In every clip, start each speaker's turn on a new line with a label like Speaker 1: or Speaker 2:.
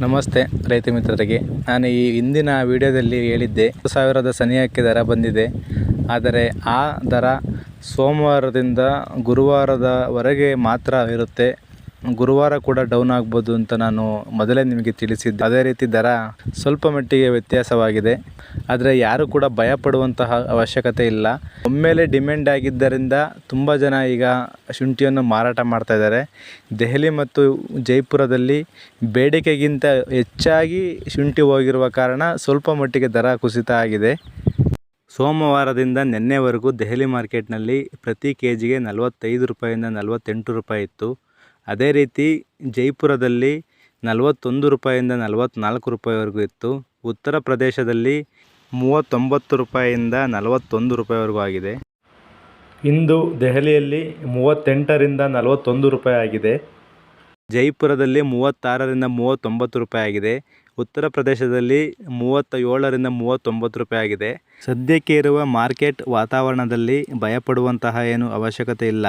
Speaker 1: ನಮಸ್ತೆ ರೈತ ಮಿತ್ರರಿಗೆ. ನಾನು ಈ ಹಿಂದಿನ ವಿಡಿಯೋದಲ್ಲಿ ಹೇಳಿದ್ದೆ ಸಾವಿರದ ಸನಿಹಕ್ಕೆ ದರ ಬಂದಿದೆ. ಆದರೆ ಆ ದರ ಸೋಮವಾರದಿಂದ ಗುರುವಾರದವರೆಗೆ ಮಾತ್ರ ಇರುತ್ತೆ. ಗುರುವಾರ ಕೂಡ ಡೌನ್ ಆಗ್ಬೋದು ಅಂತ ನಾನು ಮೊದಲೇ ನಿಮಗೆ ತಿಳಿಸಿದ್ದೆ. ಅದೇ ರೀತಿ ದರ ಸ್ವಲ್ಪ ಮಟ್ಟಿಗೆ ವ್ಯತ್ಯಾಸವಾಗಿದೆ. ಆದರೆ ಯಾರು ಕೂಡ ಭಯ ಪಡುವಂತಹ ಅವಶ್ಯಕತೆ ಇಲ್ಲ. ಒಮ್ಮೆಲೆ ಡಿಮ್ಯಾಂಡ್ ಆಗಿದ್ದರಿಂದ ತುಂಬ ಜನ ಈಗ ಶುಂಠಿಯನ್ನು ಮಾರಾಟ ಮಾಡ್ತಾ ಇದ್ದಾರೆ. ದೆಹಲಿ ಮತ್ತು ಜೈಪುರದಲ್ಲಿ ಬೇಡಿಕೆಗಿಂತ ಹೆಚ್ಚಾಗಿ ಶುಂಠಿ ಹೋಗಿರುವ ಕಾರಣ ಸ್ವಲ್ಪ ಮಟ್ಟಿಗೆ ದರ ಕುಸಿತ ಆಗಿದೆ. ಸೋಮವಾರದಿಂದ ನಿನ್ನೆವರೆಗೂ ದೆಹಲಿ ಮಾರ್ಕೆಟ್ನಲ್ಲಿ ಪ್ರತಿ ಕೆ ಜಿಗೆ ನಲವತ್ತೈದು ರೂಪಾಯಿಂದ ನಲವತ್ತೆಂಟು ರೂಪಾಯಿ ಇತ್ತು. ಅದೇ ರೀತಿ ಜೈಪುರದಲ್ಲಿ ನಲವತ್ತೊಂದು ರೂಪಾಯಿಂದ ನಲವತ್ತ್ನಾಲ್ಕು ರೂಪಾಯಿವರೆಗೂ ಇತ್ತು. ಉತ್ತರ ಪ್ರದೇಶದಲ್ಲಿ ಮೂವತ್ತೊಂಬತ್ತು ರೂಪಾಯಿಂದ ನಲವತ್ತೊಂದು ರೂಪಾಯಿವರೆಗೂ ಆಗಿದೆ. ಇಂದು ದೆಹಲಿಯಲ್ಲಿ ಮೂವತ್ತೆಂಟರಿಂದ ನಲವತ್ತೊಂದು ರೂಪಾಯಿ ಆಗಿದೆ. ಜೈಪುರದಲ್ಲಿ ಮೂವತ್ತಾರರಿಂದ ಮೂವತ್ತೊಂಬತ್ತು ರೂಪಾಯಿ ಆಗಿದೆ. ಉತ್ತರ ಪ್ರದೇಶದಲ್ಲಿ ಮೂವತ್ತ ಏಳರಿಂದ ಮೂವತ್ತೊಂಬತ್ತು ರೂಪಾಯಿ ಆಗಿದೆ. ಸದ್ಯಕ್ಕೆ ಇರುವ ಮಾರ್ಕೆಟ್ ವಾತಾವರಣದಲ್ಲಿ ಭಯಪಡುವಂತಹ ಏನು ಅವಶ್ಯಕತೆ ಇಲ್ಲ.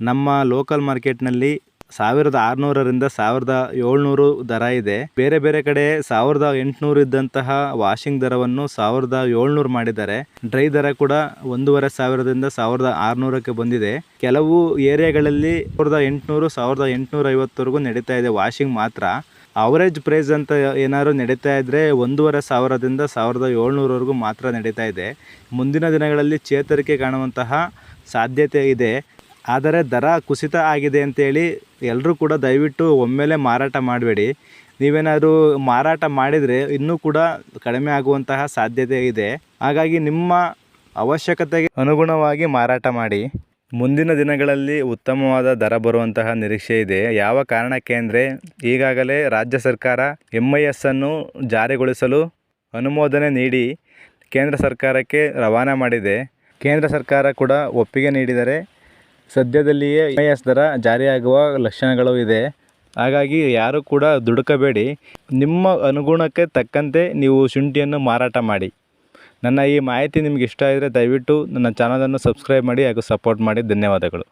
Speaker 1: ನಮ್ಮ ಲೋಕಲ್ ಮಾರ್ಕೆಟ್ನಲ್ಲಿ ಸಾವಿರದ ಆರುನೂರರಿಂದ ಸಾವಿರದ ಏಳ್ನೂರು ದರ ಇದೆ. ಬೇರೆ ಬೇರೆ ಕಡೆ ಸಾವಿರದ ಎಂಟುನೂರು ಇದ್ದಂತಹ ವಾಷಿಂಗ್ ದರವನ್ನು ಸಾವಿರದ ಏಳ್ನೂರು ಮಾಡಿದ್ದಾರೆ. ಡ್ರೈ ದರ ಕೂಡ ಒಂದೂವರೆ ಸಾವಿರದಿಂದ ಸಾವಿರದ ಆರುನೂರಕ್ಕೆ ಬಂದಿದೆ. ಕೆಲವು ಏರಿಯಾಗಳಲ್ಲಿ ಸಾವಿರದ ಎಂಟುನೂರು, ಸಾವಿರದ ಎಂಟುನೂರ ಐವತ್ತವರೆಗೂ ನಡೀತಾ ಇದೆ ವಾಷಿಂಗ್ ಮಾತ್ರ. ಅವರೇಜ್ ಪ್ರೈಸ್ ಅಂತ ಏನಾದ್ರು ನಡೀತಾ ಇದ್ದರೆ ಒಂದೂವರೆ ಸಾವಿರದಿಂದ ಸಾವಿರದ ಏಳ್ನೂರವರೆಗೂ ಮಾತ್ರ ನಡೀತಾ ಇದೆ. ಮುಂದಿನ ದಿನಗಳಲ್ಲಿ ಚೇತರಿಕೆ ಕಾಣುವಂತಹ ಸಾಧ್ಯತೆ ಇದೆ. ಆದರೆ ದರ ಕುಸಿತ ಆಗಿದೆ ಅಂತೇಳಿ ಎಲ್ಲರೂ ಕೂಡ ದಯವಿಟ್ಟು ಒಮ್ಮೆಲೇ ಮಾರಾಟ ಮಾಡಬೇಡಿ. ನೀವೇನಾದರೂ ಮಾರಾಟ ಮಾಡಿದರೆ ಇನ್ನೂ ಕೂಡ ಕಡಿಮೆ ಆಗುವಂತಹ ಸಾಧ್ಯತೆ ಇದೆ. ಹಾಗಾಗಿ ನಿಮ್ಮ ಅವಶ್ಯಕತೆಗೆ ಅನುಗುಣವಾಗಿ ಮಾರಾಟ ಮಾಡಿ. ಮುಂದಿನ ದಿನಗಳಲ್ಲಿ ಉತ್ತಮವಾದ ದರ ಬರುವಂತಹ ನಿರೀಕ್ಷೆ ಇದೆ. ಯಾವ ಕಾರಣಕ್ಕೆ ಅಂದರೆ ಈಗಾಗಲೇ ರಾಜ್ಯ ಸರ್ಕಾರ ಎಂ ಐ ಎಸ್ಸನ್ನು ಜಾರಿಗೊಳಿಸಲು ಅನುಮೋದನೆ ನೀಡಿ ಕೇಂದ್ರ ಸರ್ಕಾರಕ್ಕೆ ರವಾನೆ ಮಾಡಿದೆ. ಕೇಂದ್ರ ಸರ್ಕಾರ ಕೂಡ ಒಪ್ಪಿಗೆ ನೀಡಿದರೆ ಸದ್ಯದಲ್ಲಿಯೇ ಐ ಎಸ್ ದರ ಜಾರಿಯಾಗುವ ಲಕ್ಷಣಗಳು ಇದೆ. ಹಾಗಾಗಿ ಯಾರು ಕೂಡ ದುಡುಕಬೇಡಿ. ನಿಮ್ಮ ಅನುಗುಣಕ್ಕೆ ತಕ್ಕಂತೆ ನೀವು ಶುಂಠಿಯನ್ನು ಮಾರಾಟ ಮಾಡಿ. ನನ್ನ ಈ ಮಾಹಿತಿ ನಿಮಗೆ ಇಷ್ಟ ಆದರೆ ದಯವಿಟ್ಟು ನನ್ನ ಚಾನಲನ್ನು ಸಬ್ಸ್ಕ್ರೈಬ್ ಮಾಡಿ ಹಾಗೂ ಸಪೋರ್ಟ್ ಮಾಡಿ. ಧನ್ಯವಾದಗಳು.